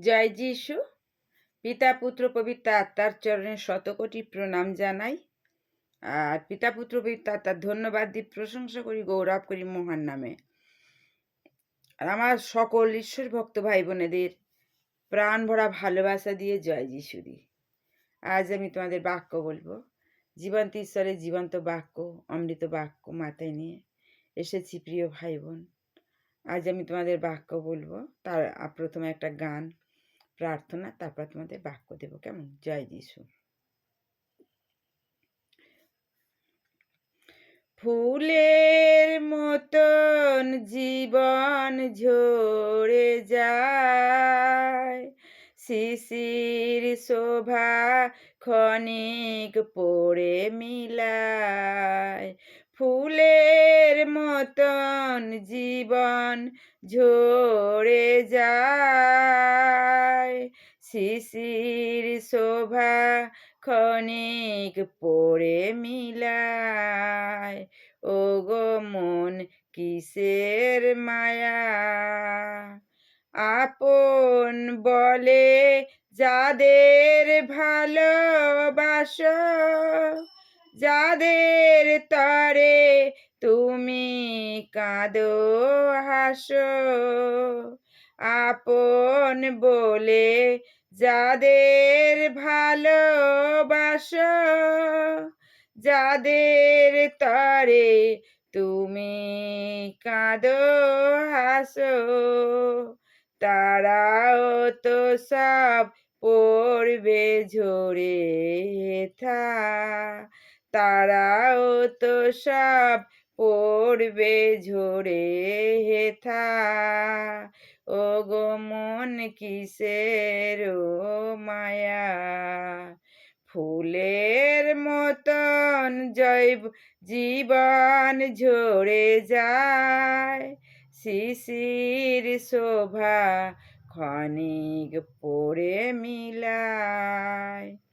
জয় যিশু। পিতা, পুত্র, পবিত্র আত্মার চরণে শতকোটি প্রণাম জানাই। আর পিতা, পুত্র, পবিত্র আত্মার ধন্যবাদ দিই প্রশংসা করি, গৌরব করি মহান নামে। আর আমার সকল ঈশ্বর ভক্ত ভাই বোনেদের প্রাণ ভরা ভালোবাসা দিয়ে জয় যিশু দিই আজ আমি তোমাদের বাক্য বলব। জীবন্ত ঈশ্বরের জীবন্ত বাক্য, অমৃত বাক্য মাথায় নিয়ে এসেছি প্রিয় ভাই বোন আজ আমি তোমাদের বাক্য বলব। তার প্রথমে একটা গান, প্রার্থনা, তারপর তোমাদের বাক্য দেবো। কেমন? জয় যিশু। ফুলের মতন জীবন ঝরে যায়, শিশির শোভা ক্ষণিক পড়ে মিলায়। ফুলের মতন জীবন ঝরে যায়। শিশির শোভা ক্ষণিক পড়ে মিলায়। ও গো মন কিসের মায়া? আপন বলে যাদের ভালোবাসো যাদের তরে তুমি কাঁদো, হাসো। আপন বলে যাদের ভালোবাসো, যাদের তরে তুমি কাঁদো, হাসো। তারাও তো সব পড়বে ঝরে থা তারাও তো সব পড়বে ঝরে হেথা। ও গো মন কিসের মায়া? ফুলের মতন জৈব জীবন ঝরে যায়। শিশির শোভা ক্ষণিক পড়ে মিলায়।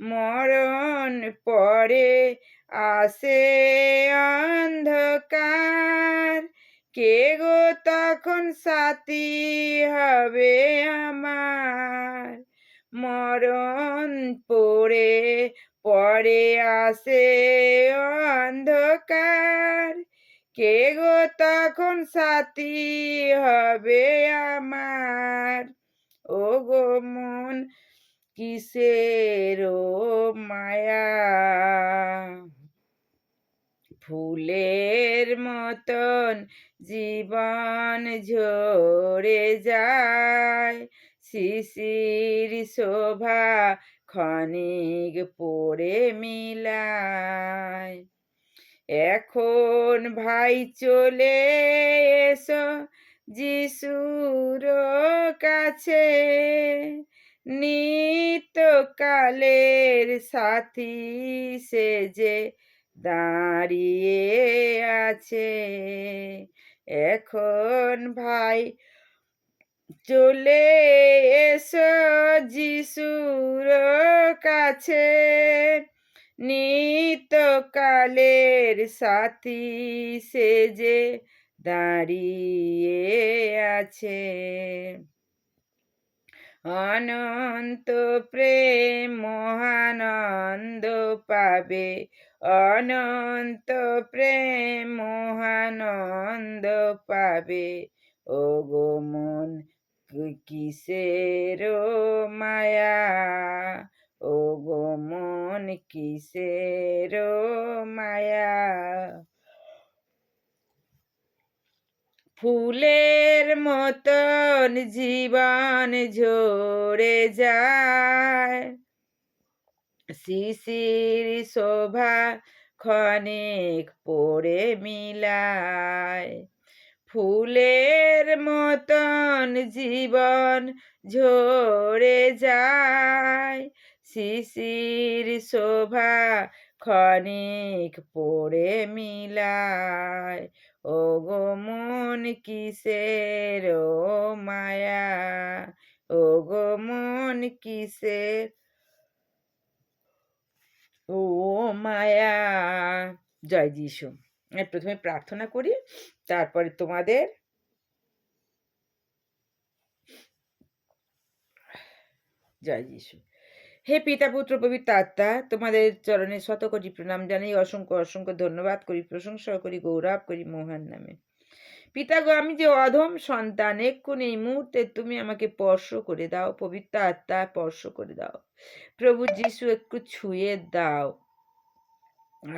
মরণ পরে আসে অন্ধকার। কে গো তখন সাথী হবে আমার? মরণ পড়ে পরে আসে অন্ধকার। কে গো তখন সাথী হবে আমার? ও গো মন কিসের মায়া? ফুলের মতন জীবন ঝরে যায়। শিশির শোভা ক্ষণিক পড়ে মিলায়। এখন ভাই চলে এসো যিশুর কাছে। নিত্যকালের সাথী সেজে দাঁড়িয়ে আছে। এখন ভাই চলে এসো যিশুর কাছে। নিত্যকালের সাথী সেজে দাঁড়িয়ে আছে। অনন্ত প্রেম মহানন্দ পাবে। অনন্ত প্রেম মহানন্দ পাবে। ও গো মন কিসের মায়া? ও গো মন কিসের মায়া? ফুলের মতন জীবন ঝরে যায়। শিশির শোভা ক্ষণিক পড়ে মিলায়। ফুলের মতন জীবন ঝরে যায়। শিশির শোভা ক্ষণিক পড়ে মিলায়। ও গো মন কিসের, ও মায়া? ও গো মন কিসের, ও মায়া? জয় যিশু। প্রথমে প্রার্থনা করি, তারপরে তোমাদের জয় যিশু। হে পিতা, পুত্র, পবিত্র আত্মা, তোমাদের চরণে শতকোটি প্রণাম জানাই, অসংখ্য অসংখ্য ধন্যবাদ করি, প্রশংসা করি, গৌরব করি মহান নামে। পিতা গো, আমি যে অধম সন্তান, এক্ষুন এই মুহূর্তে তুমি আমাকে স্পর্শ করে দাও, পবিত্র আত্মা স্পর্শ করে দাও। প্রভু যিশু, একটু ছুঁয়ে দাও।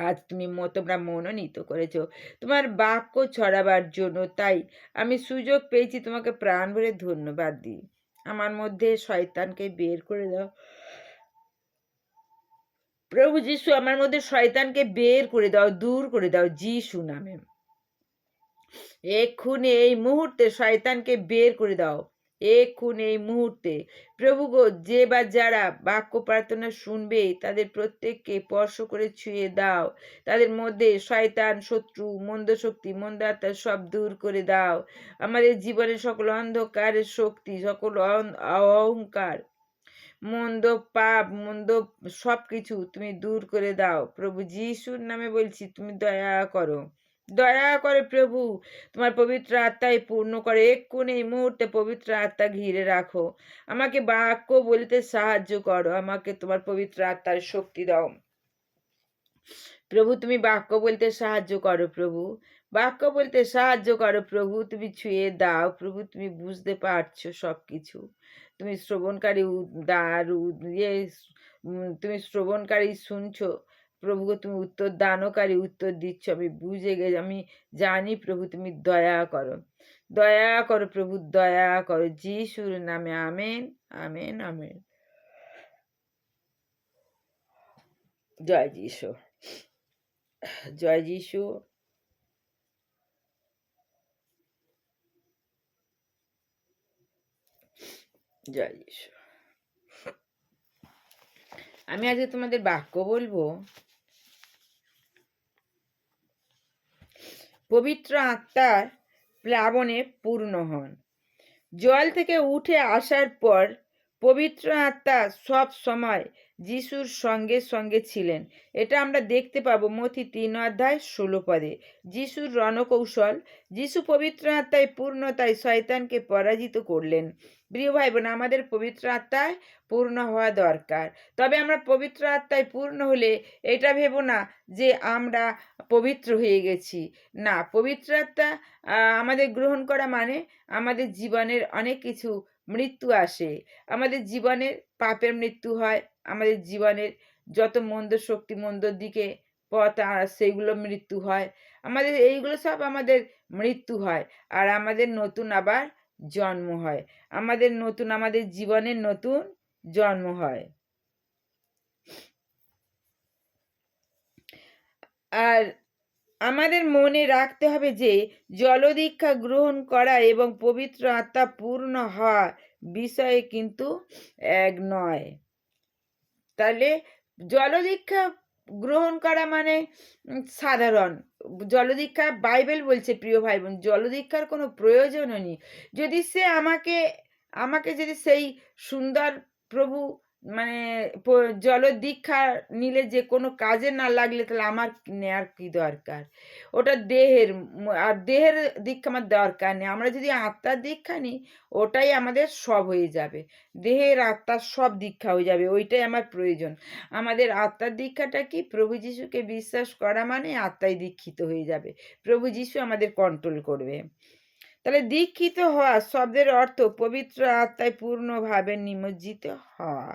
আজ তুমি তোমরা মনোনীত করেছ, তোমার বাক্য ছড়াবার জন্য, তাই আমি সুযোগ পেয়েছি তোমাকে প্রাণ ভরে ধন্যবাদ দিই। আমার মধ্যে শয়তানকে বের করে দাও প্রভু যিশু, আমার মধ্যে শয়তানকে বের করে দাও, দূর করে দাও, যিশু নামে। এক্ষুনি এই মুহূর্তে শয়তানকে বের করে দাও। এক্ষুনি এই মুহূর্তে। প্রভু গো, যে বা যারা বাক্য প্রার্থনা শুনবে, তাদের প্রত্যেককে স্পর্শ করে ছুঁয়ে দাও। তাদের মধ্যে শয়তান, শত্রু, মন্দ শক্তি, মন্দ আত্মা সব দূর করে দাও। আমাদের জীবনের সকল অন্ধকারের শক্তি, সকল অহংকার মন্দ পাপ, মন্দ সব কিছু তুমি দূর করে দাও। প্রভু যিশুর নামে বলছি, তুমি দয়া করো। দয়া করে প্রভু, তোমার পবিত্র আত্মায় পূর্ণ করে। এক্ষুনি এই মুহূর্তে পবিত্র আত্মা ঘিরে রাখো। আমাকে বাক্য বলতে সাহায্য করো। আমাকে তোমার পবিত্র আত্মার শক্তি দাও। প্রভু, তুমি বাক্য বলতে সাহায্য করো প্রভু। বাক্য বলতে সাহায্য করো প্রভু। তুমি ছুঁয়ে দাও প্রভু, তুমি বুঝতে পারছ সব কিছু তুমি শ্রবণকারী দার ইয়ে তুমি শ্রবণকারী শুনছো? প্রভু তুমি উত্তর দানকারী উত্তর দিচ্ছ। আমি বুঝে গেছি আমি জানি প্রভু, তুমি দয়া করো। দয়া করো প্রভু, দয়া করো। যিশুর নামে আমেন আমেন আমেন। জয় যিশু। জয় যিশু। জয় আমি আজকে তোমাদের বাক্য বলব, পবিত্র আত্মার প্লাবনে পূর্ণ হন। জল থেকে উঠে আসার পর পবিত্র আত্মা সব সময় যিশুর সঙ্গে সঙ্গে ছিলেন। এটা আমরা দেখতে পাবো মথি তিন অধ্যায় ষোলো পদে। যিশুর রণকৌশল, যিশু পবিত্র আত্মায় পূর্ণতায় শয়তানকে পরাজিত করলেন। প্রিয় ভাই বোন আমাদের পবিত্র আত্মায় পূর্ণ হওয়া দরকার। তবে আমরা পবিত্র আত্মায় পূর্ণ হলে এটা ভেবো না যে আমরা পবিত্র হয়ে গেছি। না, পবিত্র আত্মা আমাদের গ্রহণ করা মানে আমাদের জীবনের অনেক কিছু মৃত্যু আসে। আমাদের জীবনের পাপের মৃত্যু হয় আমাদের জীবনের যত মন্দ শক্তি মন্দর দিকে পথ সেগুলো মৃত্যু হয়। আমাদের এইগুলো সব আমাদের মৃত্যু হয় আর আমাদের নতুন আবার জন্ম হয়। আমাদের নতুন, আমাদের জীবনের নতুন জন্ম হয়। আর আমাদের মনে রাখতে হবে যে, জলদীক্ষা গ্রহণ করা এবং পবিত্র আত্মা পূর্ণ হওয়া বিষয়ে কিন্তু এক নয়। তাহলে জলদীক্ষা গ্রহণ করা মানে সাধারণ। জলদীক্ষা বাইবেল বলছে, প্রিয় ভাই বোন জলদীক্ষার কোনো প্রয়োজনও নেই। যদি সে আমাকে আমাকে যদি সেই সুন্দর প্রভু মানে প- জলদীক্ষা নিলে যে কোনো কাজে না লাগলে তাহলে আমার নেয়ার কি দরকার? ওটা দেহের, আর দেহের দীক্ষা আমার দরকার নেই। আমরা যদি আত্মার দীক্ষা নিই, ওটাই আমাদের সব হয়ে যাবে। দেহের আত্মার সব দীক্ষা হয়ে যাবে, ওইটাই আমার প্রয়োজন। আমাদের আত্মার দীক্ষাটা কি? প্রভু যিশুকে বিশ্বাস করা মানে আত্মায় দীক্ষিত হয়ে যাবে। প্রভু যিশু আমাদের কন্ট্রোল করবে। তাহলে দীক্ষিত হওয়া শব্দের অর্থ পবিত্র আত্মায় পূর্ণভাবে নিমজ্জিত হওয়া,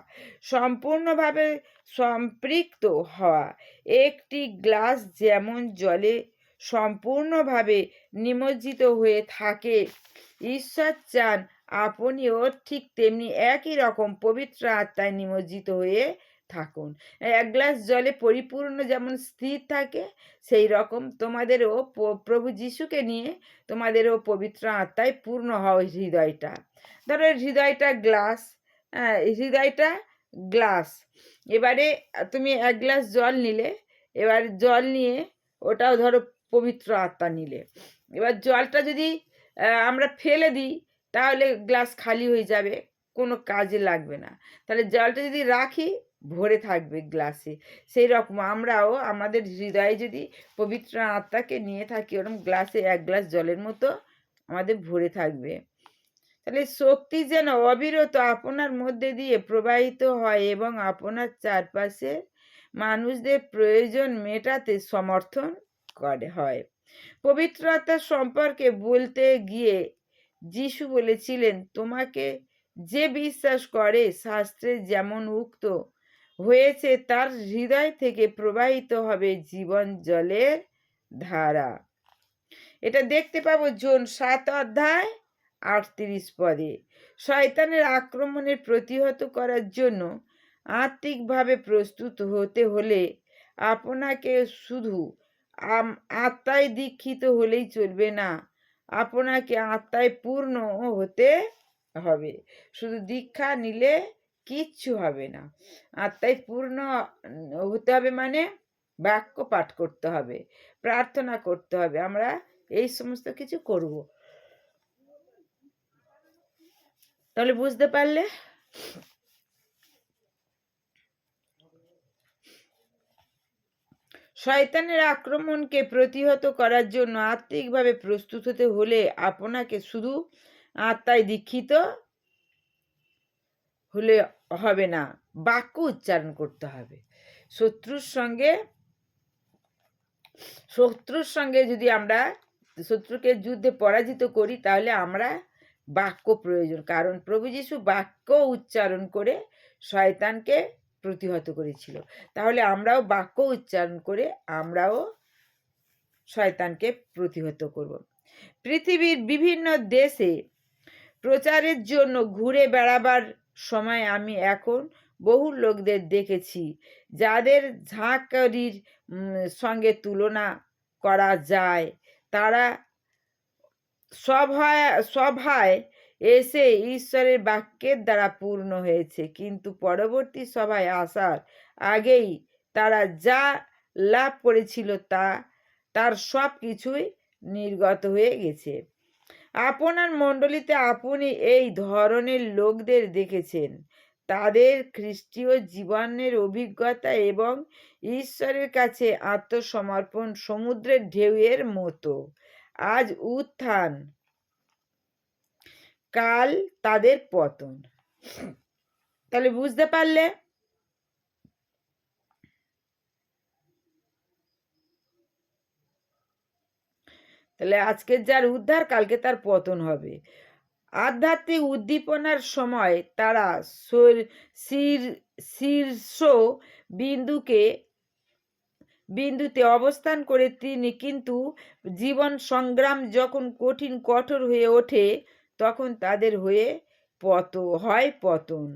সম্পূর্ণভাবে সম্পৃক্ত হওয়া। একটি গ্লাস যেমন জলে সম্পূর্ণভাবে নিমজ্জিত হয়ে থাকে, ঈশ্বর চান আপনিও ঠিক তেমনি একই রকম পবিত্র আত্মায় নিমজ্জিত হয়ে থাকুন। এক গ্লাস জলে পরিপূর্ণ যেমন স্থির থাকে, সেই রকম তোমাদেরও প্রভু যিশুকে নিয়ে তোমাদেরও পবিত্র আত্মায় পূর্ণ হওয়া হৃদয়টা। ধরো হৃদয়টা গ্লাস হ্যাঁ হৃদয়টা গ্লাস। এবারে তুমি এক গ্লাস জল নিলে, এবার জল নিয়ে ওটাও ধরো পবিত্র আত্মা নিলে। এবার জলটা যদি আমরা ফেলে দিই, তাহলে গ্লাস খালি হয়ে যাবে, কোনো কাজে লাগবে না। তাহলে জলটা যদি রাখি ভরে থাকবে গ্লাসে। সেই রকম আমরাও আমাদের হৃদয়ে যদি পবিত্র আত্মাকে নিয়ে থাকি ওরকম গ্লাসে এক গ্লাস জলের মতো আমাদের ভরে থাকবে। তাহলে শক্তি যেন অবিরত আপনার মধ্যে দিয়ে প্রবাহিত হয় এবং আপনার চারপাশে মানুষদের প্রয়োজন মেটাতে সমর্থন করে, হয়। পবিত্রতা সম্পর্কে বলতে গিয়ে যিশু বলেছিলেন, তোমাকে যে বিশ্বাস করে, শাস্ত্রে যেমন উক্ত হয়েছে তার হৃদয় থেকে প্রবাহিত হবে জীবন জলের ধারা। এটা দেখতে পাবো জোন সাত অধ্যায় আটত্রিশ পদে। শয়তানের আক্রমণের প্রতিহত করার জন্য আত্মিকভাবে প্রস্তুত হতে হলে আপনাকে শুধু আত্মায় দীক্ষিত হলেই চলবে না, আপনাকে আত্মায় পূর্ণ হতে হবে। শুধু দীক্ষা নিলে কিচ্ছু হবে না। আত্মায় পূর্ণ হতে হবে মানে বাক্য পাঠ করতে হবে, প্রার্থনা করতে হবে, আমরা এই সমস্ত কিছু করব। তাহলে বুঝতে পারলে? শয়তানের আক্রমণকে প্রতিহত করার জন্য আত্মিকভাবে প্রস্তুত হতে হলে আপনাকে শুধু আত্মায় দীক্ষিত হলে হবে না। বাক্য উচ্চারণ করতে হবে। শত্রুর সঙ্গে শত্রুর সঙ্গে যদি আমরা শত্রুকে যুদ্ধে পরাজিত করি, তাহলে আমরা বাক্য প্রয়োজন। কারণ প্রভু যিশু বাক্য উচ্চারণ করে শয়তানকে প্রতিহত করেছিল। তাহলে আমরাও বাক্য উচ্চারণ করে আমরাও শয়তানকে প্রতিহত করব। পৃথিবীর বিভিন্ন দেশে প্রচারের জন্য ঘুরে বেড়াবার সময় আমি এখন বহু লোকদের দেখেছি, যাদের ঝাঁকরির সঙ্গে তুলনা করা যায়। তারা সভায় সভায় এসে ঈশ্বরের বাক্যের দ্বারা পূর্ণ হয়েছে, কিন্তু পরবর্তী সভায় আসার আগেই তারা যা লাভ করেছিল তা, তার সব কিছুই নির্গত হয়ে গেছে। আপনার মণ্ডলীতে আপনি এই ধরনের লোকদের দেখেছেন। তাদের খ্রিস্টীয় জীবনের অভিজ্ঞতা এবং ঈশ্বরের কাছে আত্মসমর্পণ সমুদ্রের ঢেউয়ের মতো। আজ উত্থান। কাল তাদের পতন। তাহলে বুঝতে পারলে তাহলে আজকের যার উদ্ধার, কালকে তার পতন হবে। আধ্যাত্মিক উদ্দীপনার সময় তারা শীর্ষ বিন্দুকে, বিন্দুতে অবস্থান করে তিনি কিন্তু জীবন সংগ্রাম যখন কঠিন, কঠোর হয়ে ওঠে, তখন তাদের হয়ে পত, হয় পতন।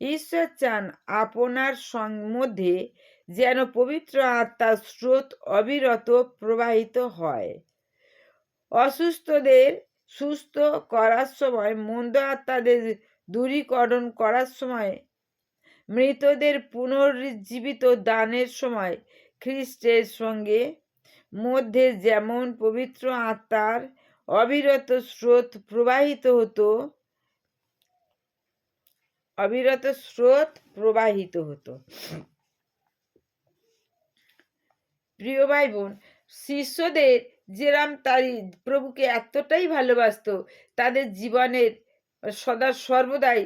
ঈশ্বর চান আপনার মধ্যে যেন পবিত্র আত্মার স্রোত অবিরত প্রবাহিত হয়। অসুস্থদের সুস্থ করার সময়, মন্দ আত্মাদের দূরীকরণ করার সময়, মৃতদের পুনর্জীবিত দানের সময় খ্রিস্টের সঙ্গে মধ্যে যেমন পবিত্র আত্মার অবিরত স্রোত প্রবাহিত হতো, অবিরত স্রোত প্রবাহিত হতো। প্রিয় ভাই বোন, শিষ্যদের যেরাম তারি প্রভুকে এতটাই ভালোবাসত, তাদের জীবনের সদা সর্বদাই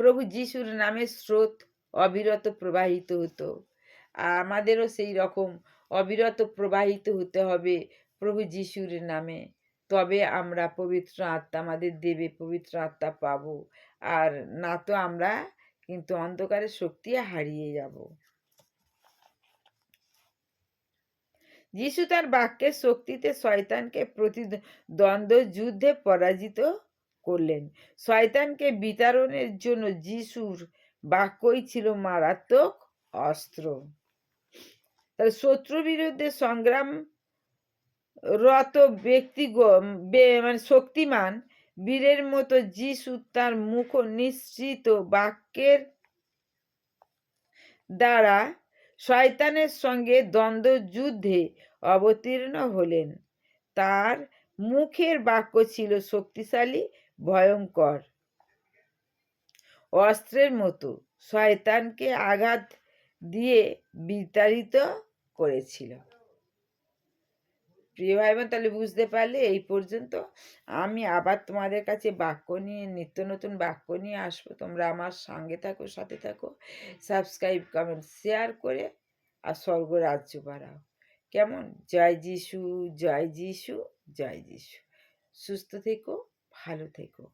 প্রভু যিশুর নামে স্রোত অবিরত প্রবাহিত হতো। আর আমাদেরও সেই রকম অবিরত প্রবাহিত হতে হবে প্রভু যিশুর নামে। তবে আমরা পবিত্র আত্মা, আমাদের দেবে পবিত্র আত্মা পাবো। আর না তো আমরা কিন্তু অন্ধকারের শক্তি হারিয়ে যাব। যিশু তার বাক্যের শক্তিতে শয়তানকে প্রতিদ্বন্দ্ব যুদ্ধে পরাজিত করলেন। শয়তানকে বিতরণের জন্য যিশুর বাক্যই ছিল মারাত্মক অস্ত্র। তাহলে শত্রু বিরুদ্ধে সংগ্রাম রত ব্যক্তি মানে শক্তিমান বীরের মতো যিশু তার মুখ নিশ্চিত বাক্যের দ্বারা শয়তানের সঙ্গে দ্বন্দ্ব যুদ্ধে অবতীর্ণ হলেন। তার মুখের বাক্য ছিল শক্তিশালী, ভয়ঙ্কর। অস্ত্রের মতো শয়তানকে আঘাত দিয়ে বিতাড়িত করেছিল। প্রিয় ভাই বোন তাহলে বুঝতে পারলে এই পর্যন্ত। আমি আবার তোমাদের কাছে বাক্য নিয়ে, নিত্য নতুন বাক্য নিয়ে আসব। তোমরা আমার সঙ্গে থাকো, সাথে থাকো। সাবস্ক্রাইব কমেন্ট শেয়ার করে আর স্বর্গ রাজ্য বাড়াও। কেমন? জয় যিশু জয় যিশু জয় যিশু। সুস্থ থেকো, ভালো থেকো।